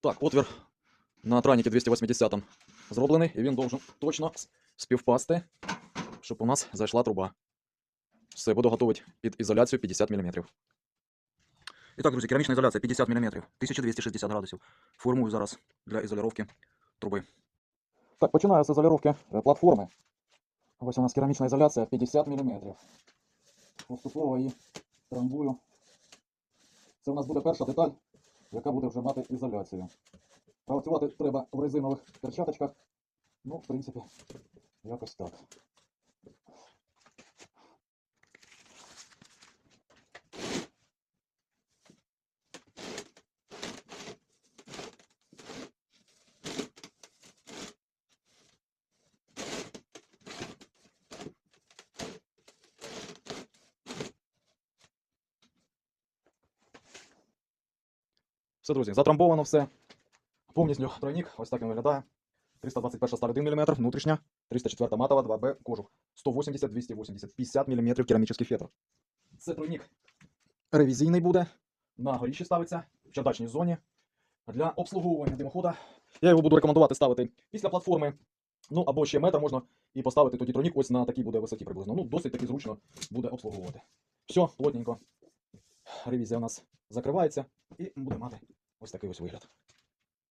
Так, отвір на траніки 280 зроблений, і він должен точно співпасти, щоб у нас зайшла труба. Все, буду готувати під ізоляцію 50 мм. І так, друзі, керамічна ізоляція 50 мм, 1260 градусів. Формую зараз для ізолювання труби. Так, починаю з ізолювання платформи. Ось у нас керамічна ізоляція 50 мм. Поступово її трамбую. Це у нас буде перша деталь, яка буде вже мати ізоляцію. Працювати треба в резинових перчаточках. Ну, в принципі, якось так. Все, друзі, затрамбовано все. Повністю тройник, ось так він виглядає. 321 сталь 1 мм, внутрішня, 304 матова, 2Б, кожух. 180, 280, 50 мм керамічний фетр. Це тройник ревізійний буде, на горіщі ставиться, в чердачній зоні. Для обслуговування димохода. Я його буду рекомендувати ставити після платформи. Ну або ще метр можна і поставити тоді тройник ось на такій буде висоті приблизно. Ну, досить таки зручно буде обслуговувати. Все, плотненько. Ревізія у нас закривається і буде мати مستقيم سويرته